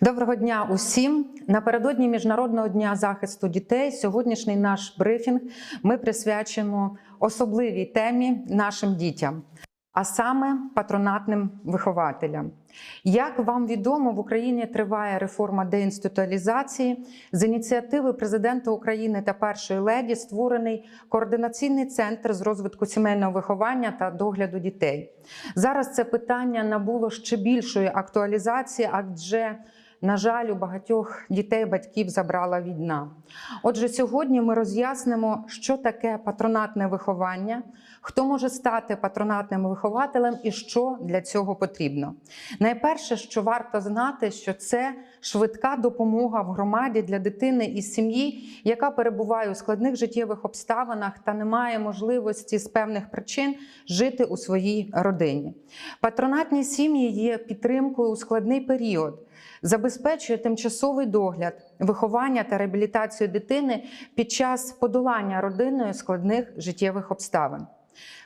Доброго дня усім. Напередодні Міжнародного дня захисту дітей. Сьогоднішній наш брифінг ми присвячуємо особливій темі нашим дітям, а саме патронатним вихователям. Як вам відомо, в Україні триває реформа деінституалізації. З ініціативи президента України та першої леді створений координаційний центр з розвитку сімейного виховання та догляду дітей. Зараз це питання набуло ще більшої актуалізації, адже на жаль, у багатьох дітей батьків забрала війна. Отже, сьогодні ми роз'яснимо, що таке патронатне виховання, хто може стати патронатним вихователем і що для цього потрібно. Найперше, що варто знати, що це швидка допомога в громаді для дитини із сім'ї, яка перебуває у складних життєвих обставинах та не має можливості з певних причин жити у своїй родині. Патронатні сім'ї є підтримкою у складний період забезпечує тимчасовий догляд, виховання та реабілітацію дитини під час подолання родиною складних життєвих обставин.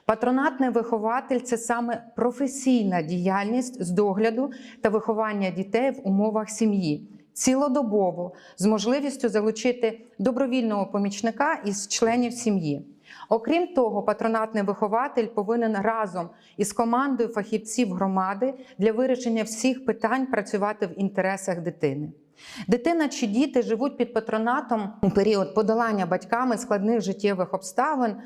Патронатний вихователь це саме професійна діяльність з догляду та виховання дітей в умовах сім'ї. Цілодобово з можливістю залучити добровільного помічника із членів сім'ї. Окрім того, патронатний вихователь повинен разом із командою фахівців громади для вирішення всіх питань працювати в інтересах дитини. Дитина чи діти живуть під патронатом у період подолання батьками складних життєвих обставин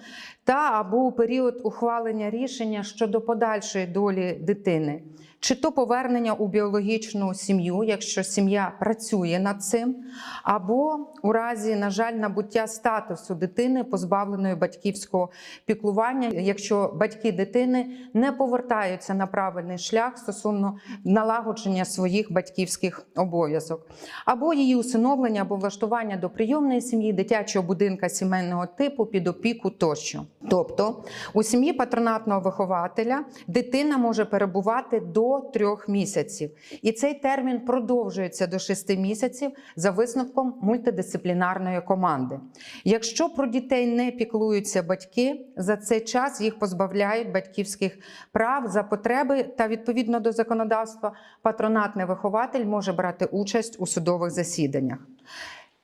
та або у період ухвалення рішення щодо подальшої долі дитини, чи то повернення у біологічну сім'ю, якщо сім'я працює над цим, або у разі, на жаль, набуття статусу дитини, позбавленої батьківського піклування, якщо батьки дитини не повертаються на правильний шлях стосовно налагодження своїх батьківських обов'язок, або її усиновлення або влаштування до прийомної сім'ї, дитячого будинка сімейного типу під опіку тощо. Тобто у сім'ї патронатного вихователя дитина може перебувати до трьох місяців, і цей термін продовжується до шести місяців за висновком мультидисциплінарної команди. Якщо про дітей не піклуються батьки, за цей час їх позбавляють батьківських прав за потреби та відповідно до законодавства патронатний вихователь може брати участь у судових засіданнях.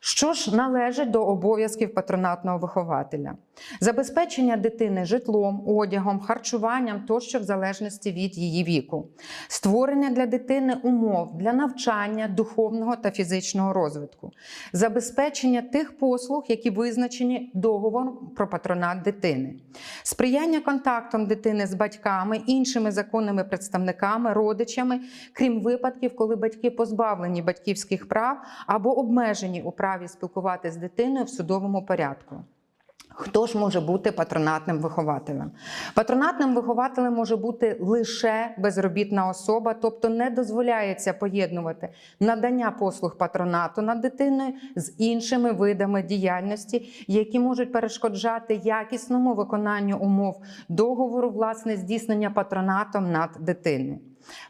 Що ж належить до обов'язків патронатного вихователя? Забезпечення дитини житлом, одягом, харчуванням тощо в залежності від її віку, створення для дитини умов для навчання, духовного та фізичного розвитку, забезпечення тих послуг, які визначені договором про патронат дитини, сприяння контактам дитини з батьками, іншими законними представниками, родичами, крім випадків, коли батьки позбавлені батьківських прав або обмежені у праві спілкуватися з дитиною в судовому порядку. Хто ж може бути патронатним вихователем? Патронатним вихователем може бути лише безробітна особа, тобто не дозволяється поєднувати надання послуг патронату над дитиною з іншими видами діяльності, які можуть перешкоджати якісному виконанню умов договору, власне, здійснення патронатом над дитиною.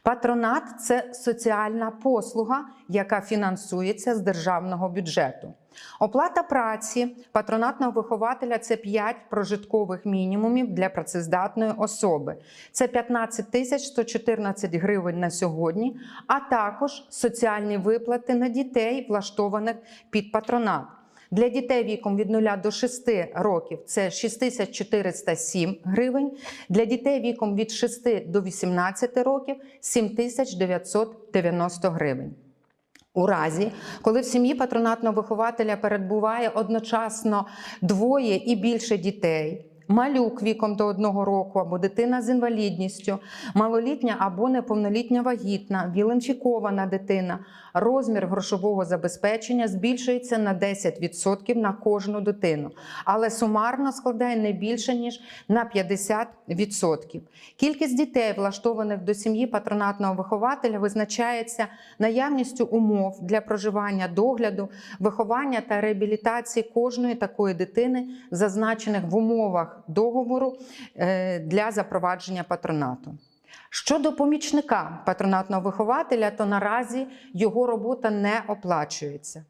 Патронат це соціальна послуга, яка фінансується з державного бюджету. Оплата праці патронатного вихователя це 5 прожиткових мінімумів для працездатної особи. Це 15 тисяч 114 гривень на сьогодні, а також соціальні виплати на дітей, влаштованих під патронат. Для дітей віком від 0 до 6 років це 6407 гривень. Для дітей віком від 6 до 18 років 7990 гривень. У разі, коли в сім'ї патронатного вихователя перебуває одночасно двоє і більше дітей, малюк віком до одного року або дитина з інвалідністю, малолітня або неповнолітня вагітна, віленчикована дитина, розмір грошового забезпечення збільшується на 10% на кожну дитину, але сумарно складає не більше ніж на 50%. Кількість дітей, влаштованих до сім'ї патронатного вихователя, визначається наявністю умов для проживання, догляду, виховання та реабілітації кожної такої дитини, зазначених в умовах договору е, для запровадження патронату. Щодо помічника патронатного вихователя, то наразі його робота не оплачується.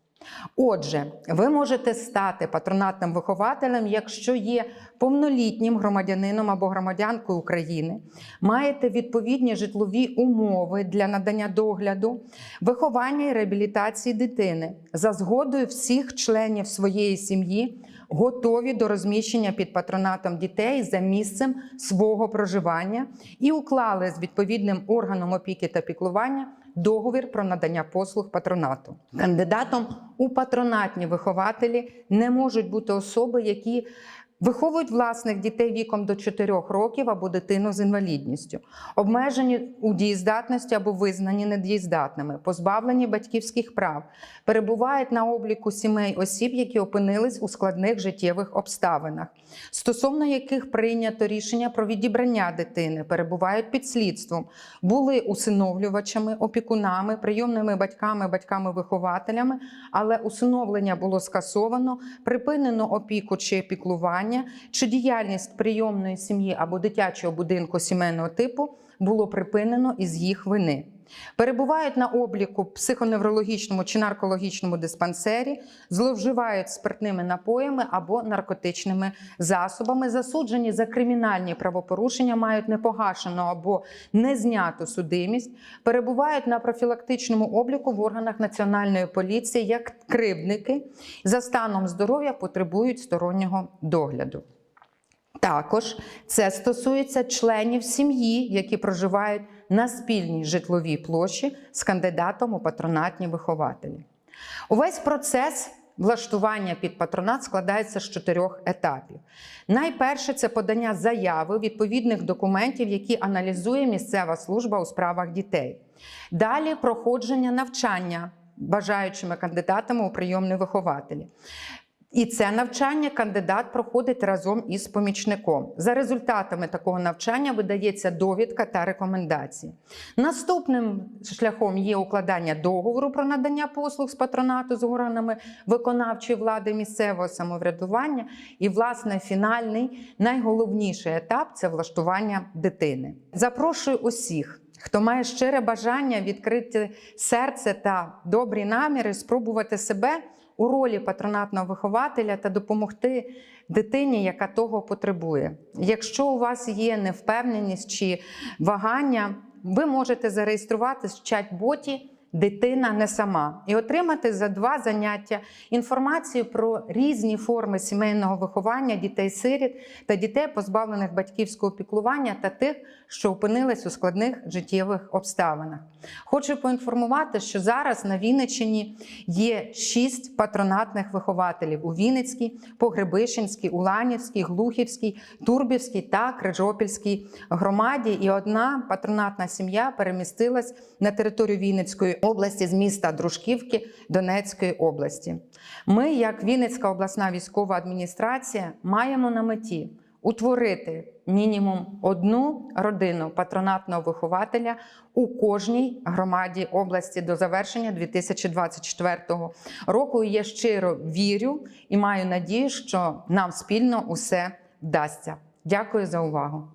Отже, ви можете стати патронатним вихователем, якщо є повнолітнім громадянином або громадянкою України, маєте відповідні житлові умови для надання догляду, виховання і реабілітації дитини. За згодою всіх членів своєї сім'ї, готові до розміщення під патронатом дітей за місцем свого проживання і уклали з відповідним органом опіки та піклування договір про надання послуг патронату. Кандидатом у патронатні вихователі не можуть бути особи, які виховують власних дітей віком до 4 років або дитину з інвалідністю, обмежені у дієздатності або визнані недієздатними, позбавлені батьківських прав, перебувають на обліку сімей осіб, які опинились у складних життєвих обставинах, стосовно яких прийнято рішення про відібрання дитини, перебувають під слідством, були усиновлювачами, опікунами, прийомними батьками, батьками-вихователями, але усиновлення було скасовано, припинено опіку чи піклування, чи діяльність прийомної сім'ї або дитячого будинку сімейного типу було припинено із їх вини. Перебувають на обліку психоневрологічному чи наркологічному диспансері, зловживають спиртними напоями або наркотичними засобами, засуджені за кримінальні правопорушення, мають непогашену або незняту судимість, перебувають на профілактичному обліку в органах національної поліції як кривдники, за станом здоров'я потребують стороннього догляду. Також це стосується членів сім'ї, які проживають на спільній житловій площі з кандидатом у патронатні вихователі. Увесь процес влаштування під патронат складається з чотирьох етапів. Найперше це подання заяви відповідних документів, які аналізує місцева служба у справах дітей. Далі проходження навчання бажаючими кандидатами у прийомні вихователі. І це навчання кандидат проходить разом із помічником. За результатами такого навчання видається довідка та рекомендації. Наступним шляхом є укладання договору про надання послуг з патронату з органами виконавчої влади місцевого самоврядування. І, власне, фінальний найголовніший етап це влаштування дитини. Запрошую усіх. Хто має щире бажання відкрити серце та добрі наміри, спробувати себе у ролі патронатного вихователя та допомогти дитині, яка того потребує. Якщо у вас є невпевненість чи вагання, ви можете зареєструватися в чат-боті Дитина не сама і отримати за два заняття інформацію про різні форми сімейного виховання дітей-сиріт та дітей, позбавлених батьківського піклування та тих, що опинились у складних життєвих обставинах. Хочу поінформувати, що зараз на Вінниччині є шість патронатних вихователів у Вінницькій, Погребищенській, Уланівській, Глухівській, Турбівській та Крижопільській громаді. І одна патронатна сім'я перемістилась на територію Вінницької області з міста Дружківки Донецької області. Ми, як Вінницька обласна військова адміністрація, маємо на меті утворити мінімум одну родину патронатного вихователя у кожній громаді області до завершення 2024 року. Я щиро вірю і маю надію, що нам спільно усе вдасться. Дякую за увагу.